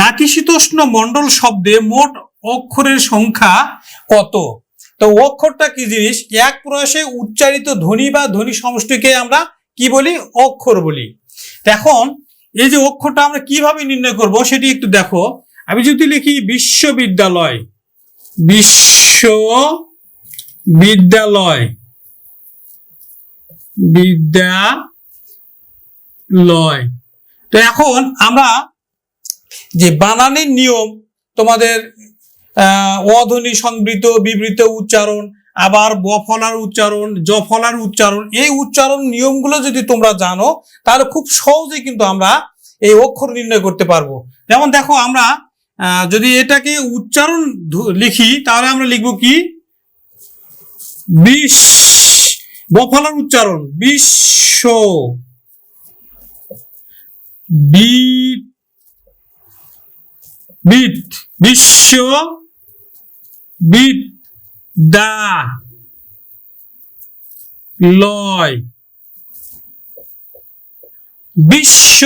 নাতিশীতোষ্ণ মণ্ডল শব্দে মোট অক্ষরের সংখ্যা কত? তো অক্ষরটা কি জিনিস? এক প্রয়াসে উচ্চারিত ধ্বনি বা ধ্বনি সমষ্টিকে আমরা কি বলি? অক্ষর বলি। এখন এই যে অক্ষরটা আমরা কীভাবে নির্ণয় করব সেটি একটু দেখো। আমি যদি লিখি বিশ্ববিদ্যালয় বিশ্ব বিদ্যালয় বিদ্যালয়। তো এখন আমরা যে বানানের নিয়ম তোমাদের অধ্বনি সংবৃত, বিবৃত উচ্চারণ, আবার বফলার উচ্চারণ, জফলার উচ্চারণ, এই উচ্চারণ নিয়মগুলো যদি তোমরা জানো, তাহলে খুব সহজেই কিন্তু আমরা এই অক্ষর নির্ণয় করতে পারব। যেমন দেখো আমরা যদি এটাকে উচ্চারণ লিখি, তাহলে আমরা লিখব কি? বিশ, বফলার উচ্চারণ, বিশ্ব বিট বিট বিশ্ব দা লয়। বিশ্ব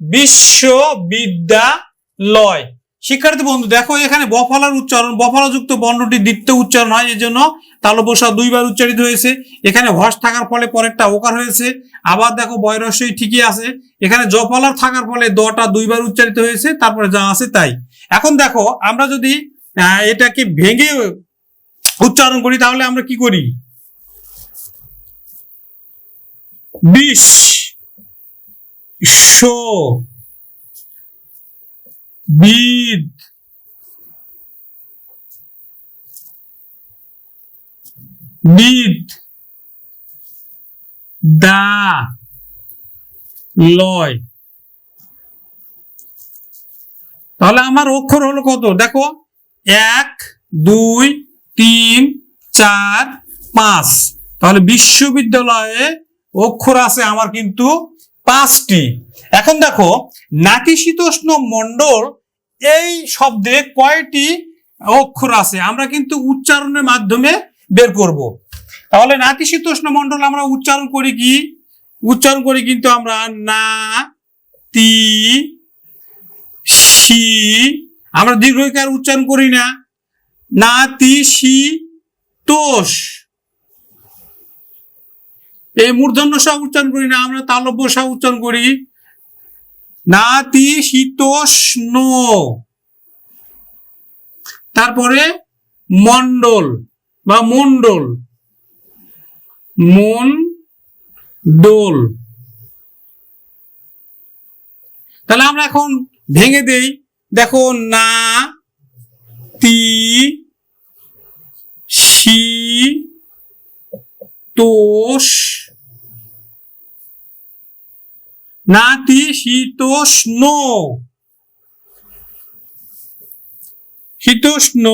বিশ্ববিদ্যালয় শিক্ষার্থী বন্ধু, দেখো এখানে বফলার উচ্চারণ, বফলাযুক্ত বর্ণটি দ্বিতীয় উচ্চারণ হয় এই জন্য তালবসা দুইবার উচ্চারিত হয়েছে। এখানে হস থাকার ফলে পরেরটা ওকার হয়েছে। আবার দেখো বয়রস্যই ঠিকই আছে। এখানে জফলার থাকার ফলে দটা দুইবার উচ্চারিত হয়েছে, তারপরে যা আছে তাই। এখন দেখো, আমরা যদি এটাকে ভেঙে উচ্চারণ করি, তাহলে আমরা কি করি? বিশ শো বিদ বিদ দা লয় তাহলে আমার অক্ষর হলো কত? দেখো, এক, দুই, তিন, চার, পাঁচ। তাহলে বিশ্ববিদ্যালয়ে অক্ষর আছে আমার কিন্তু পাঁচটি। এখন দেখো, নাতিশীতোষ্ণ মণ্ডল এই শব্দে কয়টি অক্ষর আছে? আমরা কিন্তু উচ্চারণের মাধ্যমে বের করব। তাহলে নাতিশীতোষ্ণ মণ্ডল আমরা উচ্চারণ করি কি? উচ্চারণ করি কিন্তু আমরা না, তি সি আমরা দীর্ঘকার উচ্চারণ করি না। নাতি সি তোষ এই মূর্ধন্য সহ উচ্চারণ করি না, আমরা তালব্য সহ উচ্চারণ করি। নাতি শীতোষ্ণ তারপরে মন্ডল বা মন্ডল মন ডোল তাহলে আমরা এখন ভেঙে দেই। দেখো না তি শি তোষ নাতি শীতোষ্ণ শীতোষ্ণ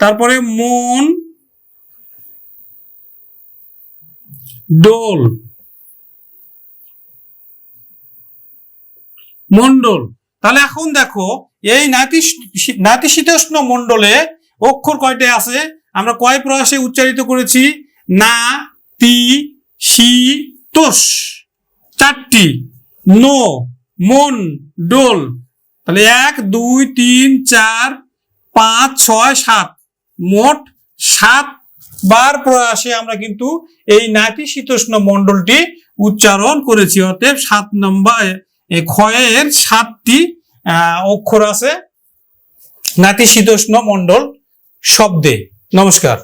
তারপরে মন ডোল মন্ডল তাহলে এখন দেখো, এই নাতি নাতিশীতোষ্ণ মন্ডলে অক্ষর কয়টা আছে? আমরা কয় প্রয়াসে উচ্চারিত করেছি? না তি শীতোষ চারটি। নো মন, ডোল। তাহলে এক, দুই, তিন, চার, পাঁচ, ছয়, সাত। মোট সাত বার প্রয়াসে আমরা কিন্তু এই নাতিশীতোষ্ণ মন্ডলটি উচ্চারণ করেছি। অতএব সাত নম্বর ক্ষয়ের সাতটি অক্ষর আছে। নাতিশীতোষ্ণ মন্ডল শব্দে। নমস্কার।